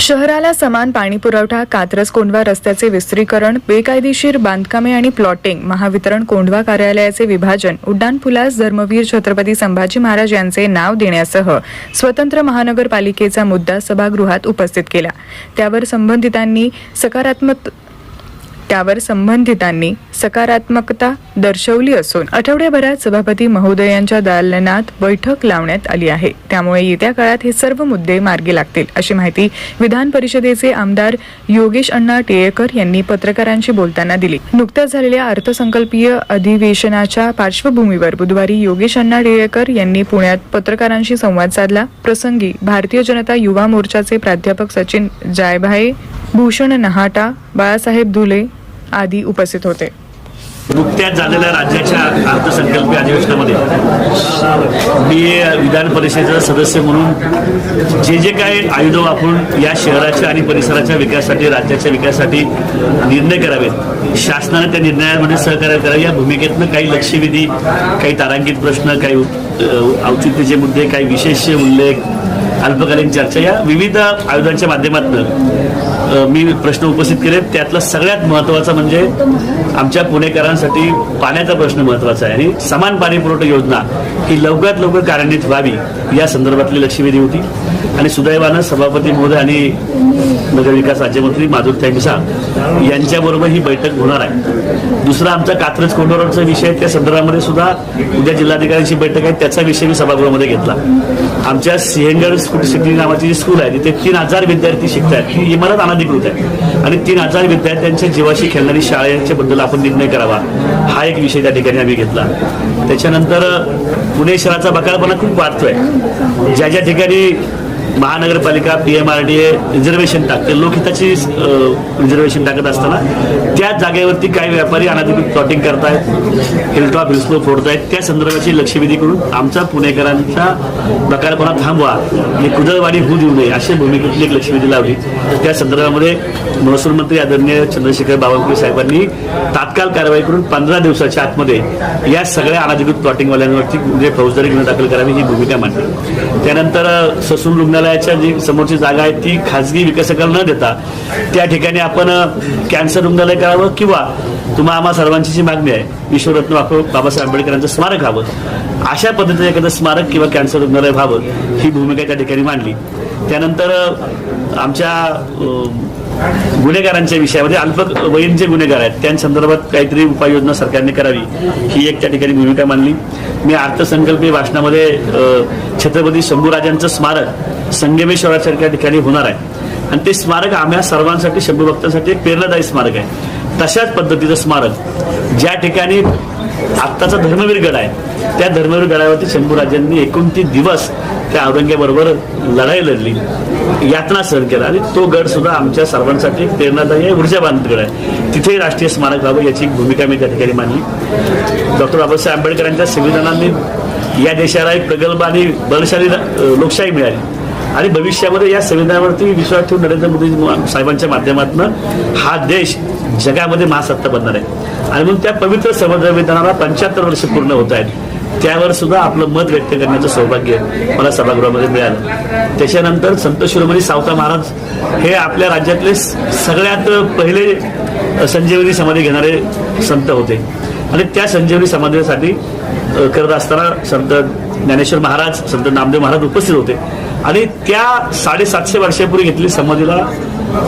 शहराला समान पाणीपुरवठा कात्रज कोंढवा रस्त्याचे विस्तीरीकरण बेकायदेशीर बांधकामे आणि प्लॉटिंग महावितरण कोंढवा कार्यालयाचे विभाजन उड्डाणपुलास धर्मवीर छत्रपती संभाजी महाराज यांचे नाव देण्यासह स्वतंत्र महानगरपालिकेचा मुद्दा सभागृहात उपस्थित केला. त्यावर संबंधितांनी सकारात्मक त्यावर संबंधितांनी सकारात्मकता दर्शवली असून आठवड्याभरात सभापती महोदयांच्या दालनात बैठक लावण्यात आली आहे. त्यामुळे येत्या काळात हे सर्व मुद्दे मार्गी लागतील अशी माहिती विधान परिषदेचे आमदार योगेश अण्णा टिळेकर यांनी पत्रकारांशी बोलताना दिली. नुकत्याच झालेल्या अर्थसंकल्पीय अधिवेशनाच्या पार्श्वभूमीवर बुधवारी योगेश अण्णा टिळेकर यांनी पुण्यात पत्रकारांशी संवाद साधला. प्रसंगी भारतीय जनता युवा मोर्चाचे प्राध्यापक सचिन जायभाये भूषण नहाटा बाळासाहेब धुले आदी उपस्थित होते. नुकत्याच झालेल्या राज्याच्या अर्थसंकल्पीय अधिवेशनामध्ये मी विधान परिषदेचा सदस्य म्हणून जे जे काही आयुध वापरून या शहराच्या आणि परिसराच्या विकासासाठी राज्याच्या विकासासाठी निर्णय करावेत शासनाने त्या निर्णयामध्ये सहकार्य करावे. या भूमिकेतनं काही लक्षवेधी काही तारांकित प्रश्न काही अ, औचित्याचे मुद्दे काही विशेष उल्लेख अल्पकालीन चर्चा या विविध आयुधांच्या माध्यमातून मी प्रश्न उपस्थित केले. त्यातला सगळ्यात महत्त्वाचा म्हणजे आमच्या पुणेकरांसाठी पाण्याचा प्रश्न महत्त्वाचा आहे. आणि समान पाणी पुरवठा योजना ही लवकरात लवकर कार्यान्वित व्हावी या संदर्भातली लक्षवेधी होती. आणि सुदैवानं सभापती महोदय आणि नगरविकास राज्यमंत्री माधुर थँगसा यांच्याबरोबर ही बैठक होणार आहे. दुसरा आमचा कात्रज कोंडोरचा विषय त्या संदर्भामध्ये सुद्धा उद्या जिल्हाधिकाऱ्यांची बैठक आहे. त्याचा विषय मी सभागृहामध्ये घेतला. आमच्या सिंहगड स्कूल सिटी नावाची जी स्कूल आहे तिथे तीन हजार विद्यार्थी शिकतात ही इमारत अधिकृत आहे. आणि तीन हजार विद्यार्थ्यांच्या जीवाशी खेळणारी शाळेच्या बद्दल आपण निर्णय करावा. हा एक विषय त्या ठिकाणी आम्ही घेतला. त्याच्यानंतर पुणे शहराचा बकालपणा खूप वाढतोय. ज्या ज्या ठिकाणी महानगरपालिका P M R D A reservation टाकते लोकहिताची रिझर्वेशन टाकत असताना त्या जागेवरती काही व्यापारी अनधिकृत प्लॉटिंग करतायत हिलटॉप हिलस्लो फोडतायत. त्या संदर्भाची लक्षवेधी करून आमचा पुणेकरांचा प्रकारपणा थांबवा. आणि कुदळवाडी होऊ देऊ नये अशा भूमिकेतली एक लक्षवेधी लावली. त्या संदर्भामध्ये महसूल मंत्री आदरणीय चंद्रशेखर बावनकुळे साहेबांनी तात्काळ कारवाई करून पंधरा दिवसाच्या आतमध्ये या सगळ्या अनधिकृत प्लॉटिंगवाल्यांवरती म्हणजे फौजदारी गुन्हा दाखल करावी ही भूमिका मांडली. त्यानंतर ससून रुग्ण रुग्णालयाच्या जी समोरची जागा आहे ती खाजगी विकासकाला न देता त्या ठिकाणी आपण कॅन्सर रुग्णालय करावं किंवा तुम्हा आम्हा सर्वांची जी मागणी आहे विश्वरत्न बापू बाबासाहेब आंबेडकरांचं स्मारक व्हावं. अशा पद्धतीचं एखादं स्मारक किंवा कॅन्सर रुग्णालय व्हावं ही भूमिका त्या ठिकाणी मांडली. त्यानंतर आमच्या गुन्हेगारांच्या विषयामध्ये अल्पवयीन जे गुन्हेगार आहेत त्यांसंदर्भात काहीतरी उपाययोजना सरकारने करावी ही एक त्या ठिकाणी भूमिका मांडली. मी अर्थसंकल्पीय भाषणामध्ये छत्रपती शंभूराजांचं स्मारक संगमेश्वरासारख्या ठिकाणी होणार आहे. आणि ते स्मारक आम्हा सर्वांसाठी शंभू भक्तांसाठी एक प्रेरणादायी स्मारक आहे. तशाच पद्धतीचं स्मारक ज्या ठिकाणी आत्ताचा धर्मवीर गड आहे त्या धर्मवीर गडावरती शंभूराजांनी एकोणतीस दिवस त्या औरंग्याबरोबर लढाई लढली. यातना सहन केला. आणि तो गड सुद्धा आमच्या सर्वांसाठी एक प्रेरणादायी आहे ऊर्जाबांधित गड आहे. तिथे राष्ट्रीय स्मारक व्हावं याची एक भूमिका मी त्या ठिकाणी मांडली. डॉक्टर बाबासाहेब आंबेडकरांच्या संविधानाने या देशाला एक प्रगल्भ आणि बलशाली लोकशाही मिळाली. आणि भविष्यामध्ये या संविधानावरती विश्वास ठेवून नरेंद्र मोदी साहेबांच्या माध्यमातून हा देश जगामध्ये महासत्ता बनणार आहे. आणि म्हणून त्या पवित्र संविधानाला पंच्याहत्तर वर्ष पूर्ण होत आहेत. त्यावर सुद्धा आपलं मत व्यक्त करण्याचं सौभाग्य मला सभागृहामध्ये मिळालं. त्याच्यानंतर संत शिरोमणी सावता महाराज हे आपल्या राज्यातले सगळ्यात पहिले संजीवनी समाधी घेणारे संत होते. आणि त्या संजीवनी समाधीसाठी करत असताना संत ज्ञानेश्वर महाराज संत नामदेव महाराज उपस्थित होते. आणि त्या साडेसातशे वर्षापूर्वी घेतली समाधीला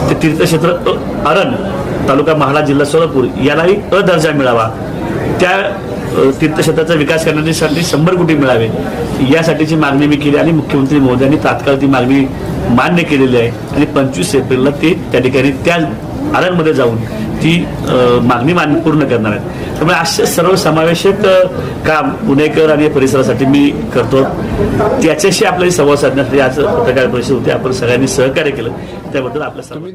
ते तीर्थक्षेत्र अरण तालुका महाडा जिल्हा सोलापूर यालाही अ दर्जा मिळावा. त्या तीर्थक्षेत्राचा विकास करण्यासाठी शंभर कोटी मिळावे. यासाठीची मागणी मी केली आणि मुख्यमंत्री महोदयांनी तात्काळ ती मागणी मान्य केलेली आहे. आणि पंचवीस एप्रिलला ते त्या ठिकाणी त्या आरणमध्ये जाऊन ती मागणी मान पूर्ण करणार आहे त्यामुळे असे सर्व समावेशक काम पुणेकर आणि परिसरासाठी मी करतो. त्याच्याशी आपल्याला संवाद साधण्यासाठी आज पत्रकार परिषद होते. आपण सगळ्यांनी सहकार्य केलं. त्याबद्दल आपल्या सर्व